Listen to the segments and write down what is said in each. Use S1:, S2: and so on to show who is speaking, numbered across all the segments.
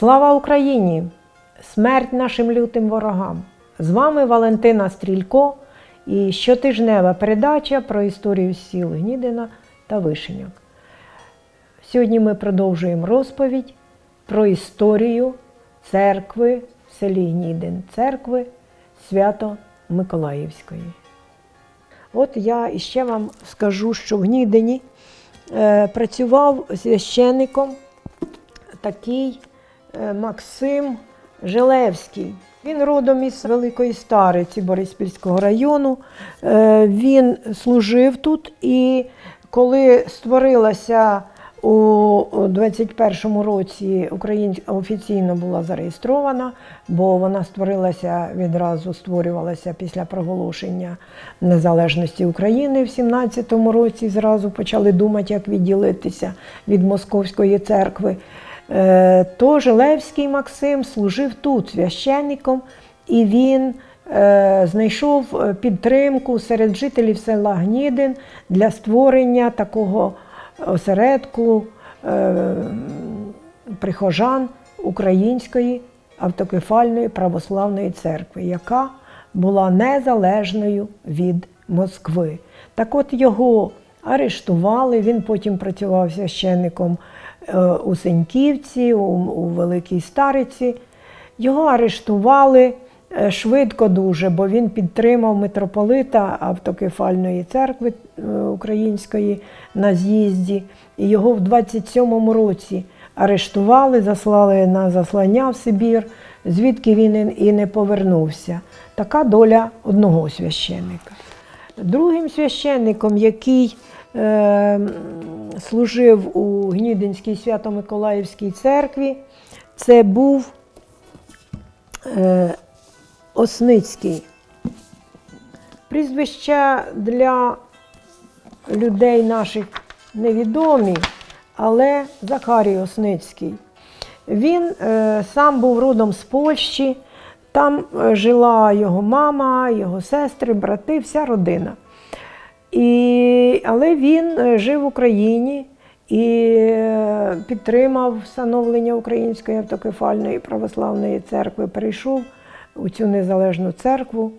S1: Слава Україні! Смерть нашим лютим ворогам! З вами Валентина Стрілько і щотижнева передача про історію сіл Гнідина та Вишеньок. Сьогодні ми продовжуємо розповідь про історію церкви в селі Гнідин, церкви Свято-Миколаївської. От я іще вам скажу, що в Гнідині е, працював священником такий Максим Желевський. Він родом із Великої Стариці Бориспільського району. Е, Він служив тут і коли створилася у 21-му році Україн офіційно була зареєстрована, бо вона створилася відразу, створювалася після проголошення незалежності України в 17-му році. Зразу почали думати, як відділитися від Московської церкви. Е, То Желевський Максим служив тут священником, і він е, знайшов е, підтримку серед жителів села Гнідин для створення такого осередку прихожан Української автокефальної православної церкви, яка була незалежною від Москви. Так от його арештували, він потім працював священником у Сеньківці, у, у Великій Стариці. Його арештували е, швидко дуже, бо він підтримав митрополита автокефальної церкви е, української на з'їзді. І його в 27-му році арештували, заслали на заслання в Сибір, звідки він і не повернувся. Така доля одного священника. Другим священником, який е, служив у Гнідинській Свято-Миколаївській церкві, це був е, Осницький. Прізвища для людей наших невідомі, але Захарій Осницький. Він е, сам був родом з Польщі, там е, жила його мама, його сестри, брати, вся родина. І, але він е, жив в Україні і е, підтримав встановлення Української автокефальної православної церкви, перейшов у цю незалежну церкву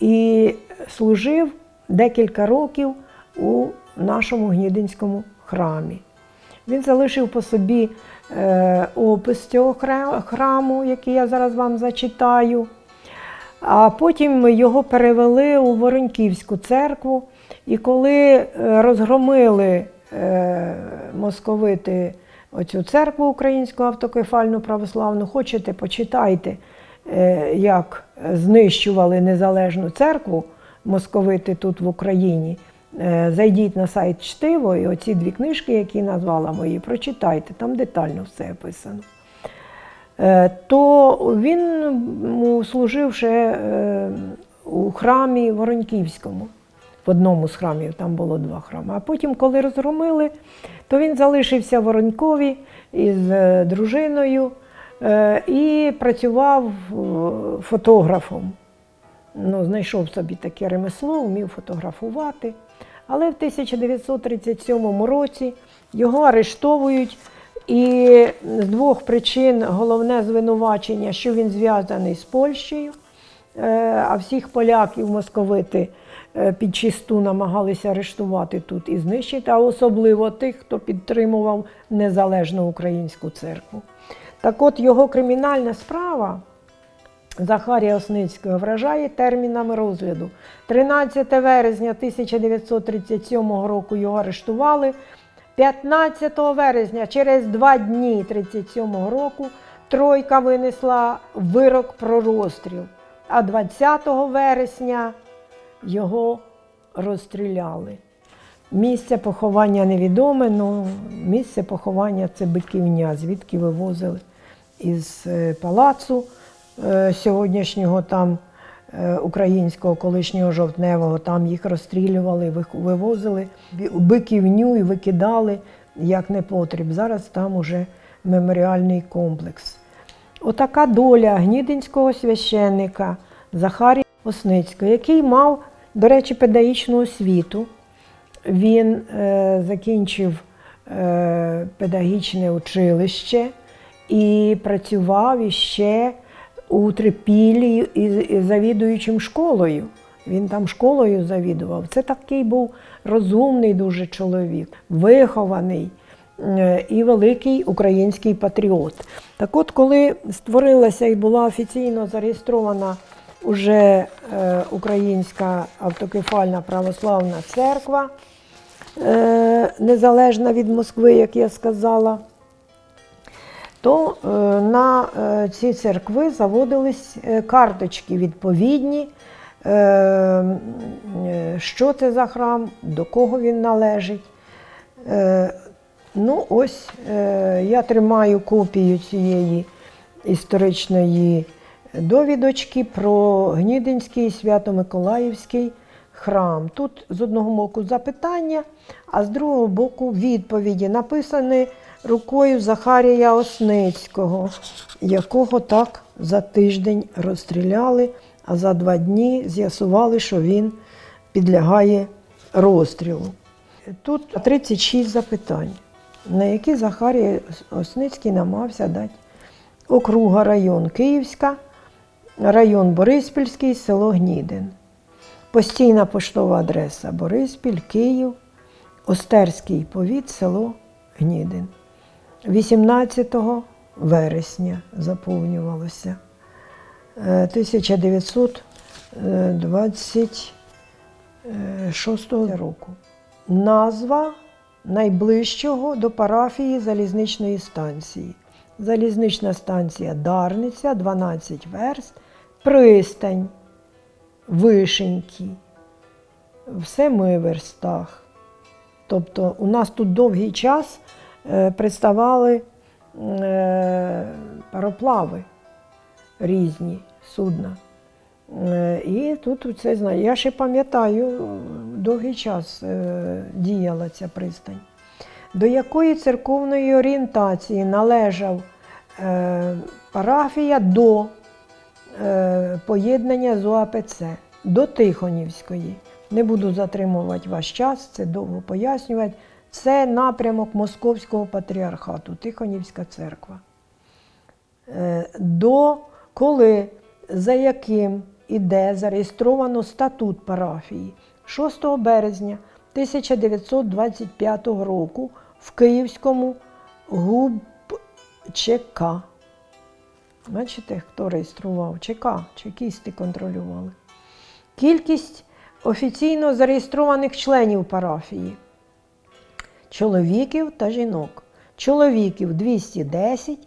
S1: і служив декілька років у нашому Гнідинському храмі. Він залишив по собі е, опис цього храму, який я зараз вам зачитаю. А потім його перевели у Вороньківську церкву. І коли е, розгромили е, московити оцю церкву українську автокефальну православну, хочете, почитайте, е, як знищували незалежну церкву московити тут в Україні. Зайдіть на сайт Чтиво і оці дві книжки, які назвала мої, прочитайте, там детально все описано. То він служив ще у храмі Вороньківському, в одному з храмів, там було два храми. А потім, коли розгромили, то він залишився в Воронькові із е, дружиною е, і працював е, фотографом. Ну, знайшов собі таке ремесло, вмів фотографувати. Але в 1937 році його арештовують. І з двох причин головне звинувачення, що він зв'язаний з Польщею, а всіх поляків московити е, під чисту намагалися арештувати тут і знищити, а особливо тих, хто підтримував незалежну українську церкву. Так от його кримінальна справа Захарія Осницького вражає термінами розгляду. 13 вересня 1937 року його арештували. 15 вересня, через два дні 37 року, тройка винесла вирок про розстріл. А 20 вересня його розстріляли. Місце поховання невідоме, але місце поховання це Биківня, звідки вивозили із е, палацу е, сьогоднішнього там е, українського колишнього жовтневого, там їх розстрілювали, вивозили Биківню і викидали як непотріб. Зараз там уже меморіальний комплекс. Отака доля гнідинського священника Захарія Осницького, який мав, до речі, педагогічну освіту. Він е, закінчив е, педагогічне училище і працював іще у Трипілі із завідуючим школою. Він там школою завідував. Це такий був розумний дуже чоловік, вихований і великий український патріот. Так от, коли створилася і була офіційно зареєстрована уже е, Українська автокефальна православна церква, е, незалежна від Москви, як я сказала, то е, на е, ці церкви заводились е, карточки відповідні, е, е, що це за храм, до кого він належить. Ну, ось е, я тримаю копію цієї історичної довідочки про Гнідинський Свято-Миколаївський храм. Тут з одного боку запитання, а з другого боку відповіді, написані рукою Захарія Осницького, якого так за тиждень розстріляли, а за два дні з'ясували, що він підлягає розстрілу. Тут 36 запитань, на які Захарій Осницький намагався дати округа район Київська, район Бориспільський, село Гнідин. Постійна поштова адреса Бориспіль, Київ, Остерський повіт, село Гнідин. 18 вересня заповнювалося е, 1926 року. Назва найближчого до парафії залізничної станції. Залізнична станція Дарниця, 12 верст, пристань, Вишеньки, в семи верстах. Тобто у нас тут довгий час е, приставали е, пароплави різні судна. Е, І тут це знаю. Я ще пам'ятаю, довгий час е, діяла ця пристань. До якої церковної орієнтації належав е, парафія до поєднання з ОАПЦ, до Тихонівської. Не буду затримувати ваш час, це довго пояснювати. Це напрямок Московського патріархату, Тихонівська церква. До коли, за яким іде зареєстровано статут парафії 6 березня 1925 року в Київському ГУБ-ЧК. Бачите, хто реєстрував? ЧК, чекісти контролювали. Кількість офіційно зареєстрованих членів парафії чоловіків та жінок. Чоловіків 210,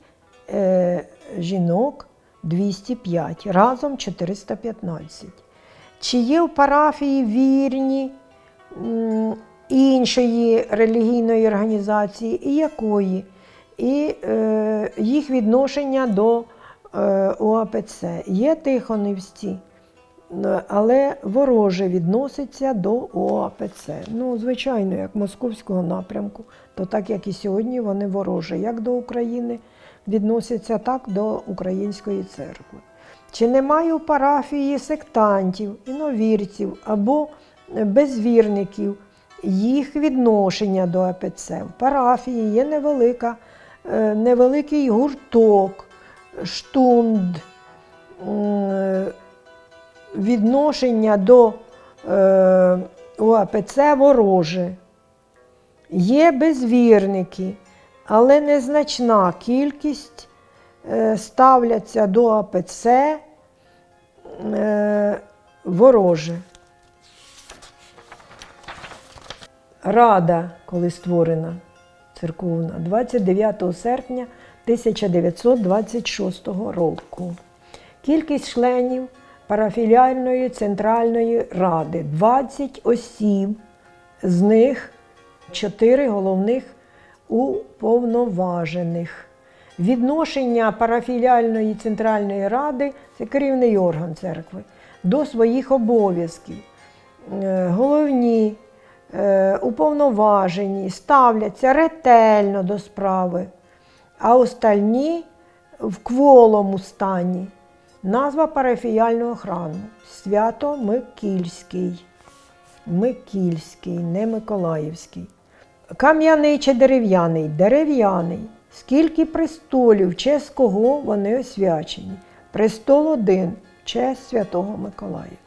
S1: е, жінок 205, разом 415. Чи є в парафії вірні іншої релігійної організації і якої? І е, їх відношення до е, ОАПЦ. Є тихонівські, е, але вороже відноситься до ОАПЦ. Ну, звичайно, як московського напрямку, то так як і сьогодні вони ворожі, як до України відносяться, так до Української церкви. Чи немає у парафії сектантів, іновірців або безвірників, їх відношення до АПЦ? В парафії є невелика, е, невеликий гурток, штунд, відношення до е, УАПЦ вороже. Є безвірники, але незначна кількість е, ставляться до АПЦ е, вороже. Рада, коли створена церковна, 29 серпня 1926 року. Кількість членів парафіліальної центральної ради 20 осіб, з них 4 головних уповноважених. Відношення парафіліальної центральної ради це керівний орган церкви до своїх обов'язків. Е, Головні е, уповноважені ставляться ретельно до справи, а остальні в кволому стані. Назва парафіяльного храму Свято Микільський. Микільський, не Миколаївський. Кам'яний чи дерев'яний? Дерев'яний. Скільки престолів, честь кого вони освячені? Престол один, честь Святого Миколая.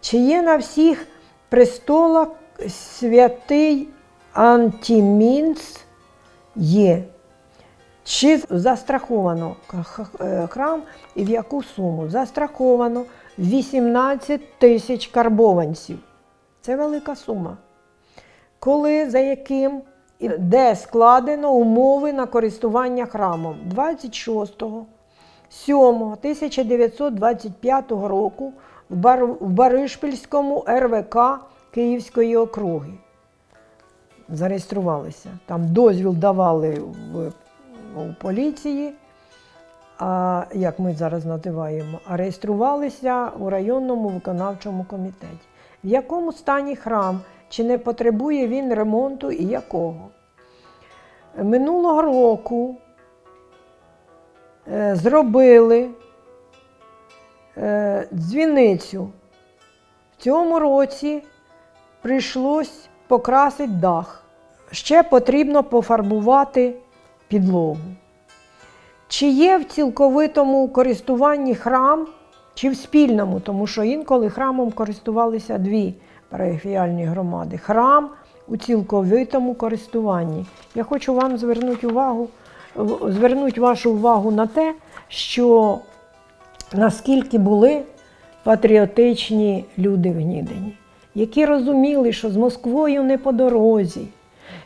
S1: Чи є на всіх престолах святий Антімінц? Є. Чи застраховано е, храм і в яку суму? Застраховано 18 тисяч карбованців. Це велика сума. Коли, за яким де складено умови на користування храмом 26 7 1925 року в, Бар... в Баришпільському РВК Київської округи. Зареєструвалися. Там дозвіл давали в, у поліції, а як ми зараз називаємо, а реєструвалися у районному виконавчому комітеті. В якому стані храм, чи не потребує він ремонту і якого? Минулого року е, зробили е, дзвіницю. В цьому році прийшлось покрасити дах. Ще потрібно пофарбувати підлогу. Чи є в цілковитому користуванні храм, чи в спільному, тому що інколи храмом користувалися дві парафіяльні громади. Храм у цілковитому користуванні. Я хочу вам звернути увагу, звернути вашу увагу на те, що наскільки були патріотичні люди в Гнідині, які розуміли, що з Москвою не по дорозі,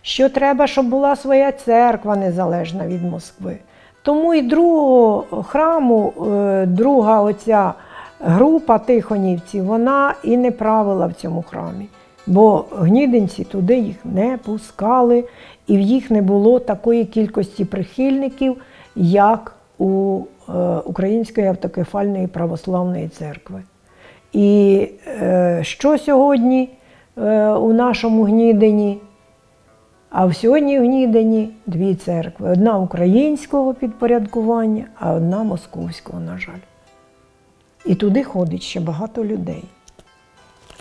S1: що треба, щоб була своя церква незалежна від Москви. Тому і другого храму, е, друга оця група тихонівців, вона і не правила в цьому храмі. Бо гнідинці туди їх не пускали, і в їх не було такої кількості прихильників, як у е, Української автокефальної православної церкви. І е, що сьогодні е, у нашому гнідині? А в сьогодні в Гнідині дві церкви: одна українського підпорядкування, а одна московського, на жаль. І туди ходить ще багато людей.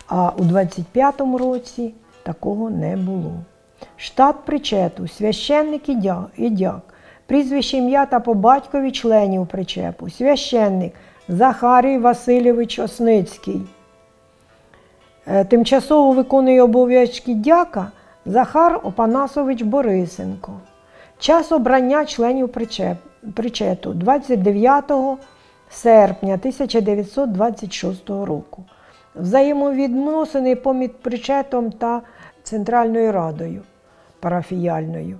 S1: А у 25-му році такого не було. Штат причету, священник і дя- дяк, прізвище ім'я та по батькові членів причепу, священник Захарій Васильович Осницький. Е, Тимчасово виконує обов'язки дяка Захар Опанасович Борисенко. Час обрання членів причеп- причету 29 серпня 1926 року. Взаємовідносини поміж причетом та Центральною радою парафіяльною.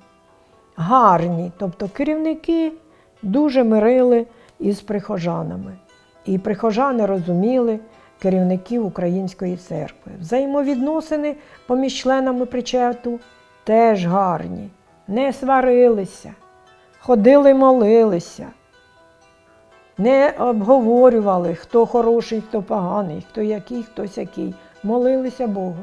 S1: Гарні, тобто керівники дуже мирили із прихожанами. І прихожани розуміли керівників Української церкви. Взаємовідносини поміж членами причету теж гарні, не сварилися, ходили молилися, не обговорювали, хто хороший, хто поганий, хто який, хто сякий. Молилися Богу.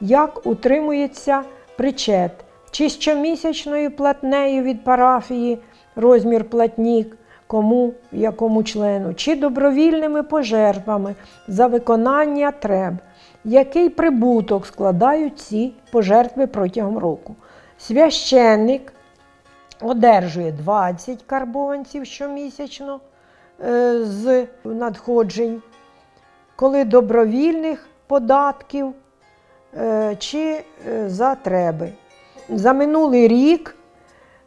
S1: Як утримується причет? Чи щомісячною платнею від парафії розмір платнік, кому, якому члену, чи добровільними пожертвами за виконання треб, який прибуток складають ці пожертви протягом року. Священник одержує 20 карбованців щомісячно з надходжень, коли добровільних податків е, чи е, за треби. За минулий рік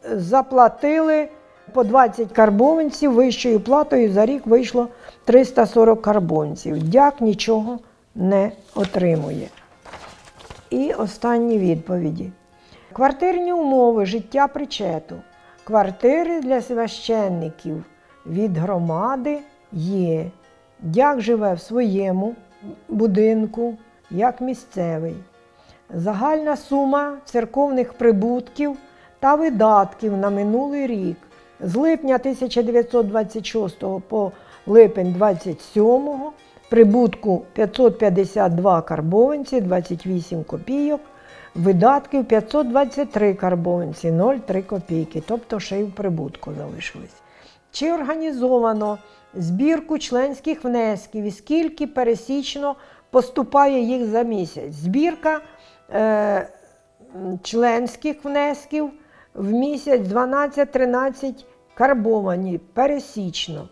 S1: е, заплатили по 20 карбованців вищою платою за рік вийшло 340 карбонців. Дяк нічого не отримує. І останні відповіді. Квартирні умови життя причету. Квартири для священників від громади є. Дяк живе в своєму будинку, як місцевий. Загальна сума церковних прибутків та видатків на минулий рік з липня 1926 по липень 27 прибутку 552 карбованці 28 копійок, видатків 523 карбованці 0,3 копійки, тобто ще й в прибутку залишились. Чи організовано збірку членських внесків і скільки пересічно поступає їх за місяць? Збірка е, членських внесків в місяць 12-13 карбовані пересічно.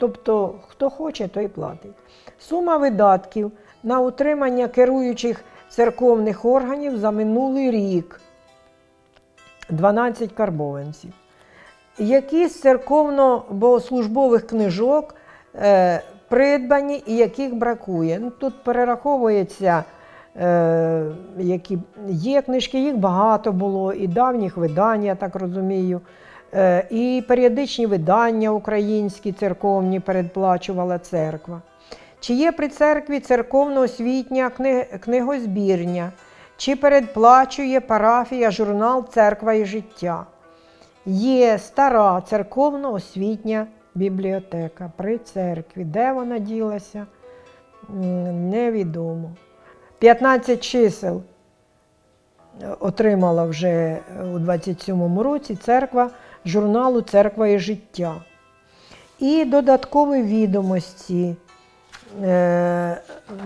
S1: Тобто, хто хоче, той платить. Сума видатків на утримання керуючих церковних органів за минулий рік 12 карбованців. Які з церковно-богослужбових книжок е, придбані і яких бракує. Ну, тут перераховується, е, які є книжки, їх багато було, і давніх видань, я так розумію. Е, і періодичні видання українські церковні передплачувала церква. Чи є при церкві церковно-освітня кни- книгозбірня, чи передплачує парафія журнал Церква і життя? Є стара церковно-освітня бібліотека при церкві. Де вона ділася? Невідомо. 15 чисел отримала вже е, у 27-му році церква журналу Церква і життя. І додаткові відомості е,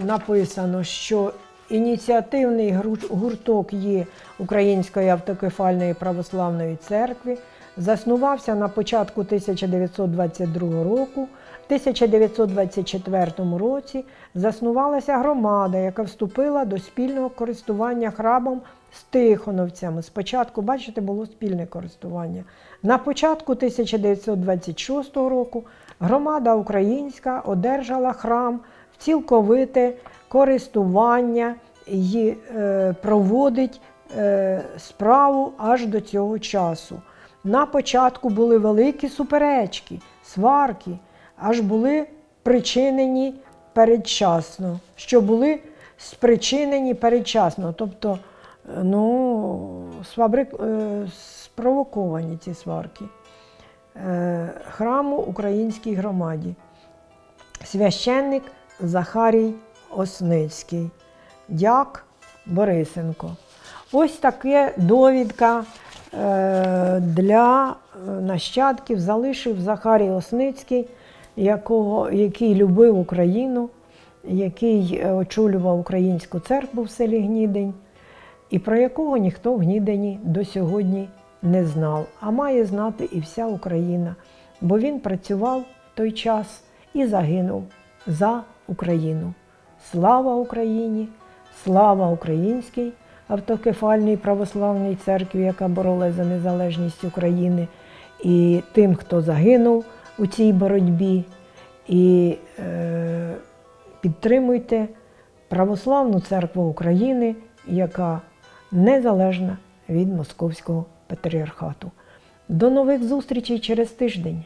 S1: написано, що ініціативний гурток є Української автокефальної православної церкви, заснувався на початку 1922 року. В 1924 році заснувалася громада, яка вступила до спільного користування храмом з тихоновцями. Спочатку, бачите, було спільне користування. На початку 1926 року громада українська одержала храм в цілковите користування і е, проводить е, справу аж до цього часу. На початку були великі суперечки, сварки, аж були причинені передчасно, що були спричинені передчасно. Тобто, е, ну, сфабрик... спровоковані ці сварки. Храму українській громаді. Священник Захарій Осницький. Дяк Борисенко. Ось таке довідка е, для е, нащадків залишив Захарій Осницький, якого, який любив Україну, який е, очолював українську церкву в селі Гнідень, і про якого ніхто в Гнідені до сьогодні не знав, а має знати і вся Україна, бо він працював в той час і загинув за Україну. Слава Україні! Слава українській автокефальній православній церкві, яка боролась за незалежність України, і тим, хто загинув у цій боротьбі. І е, підтримуйте православну церкву України, яка незалежна від Московського патріархату. До нових зустрічей через тиждень.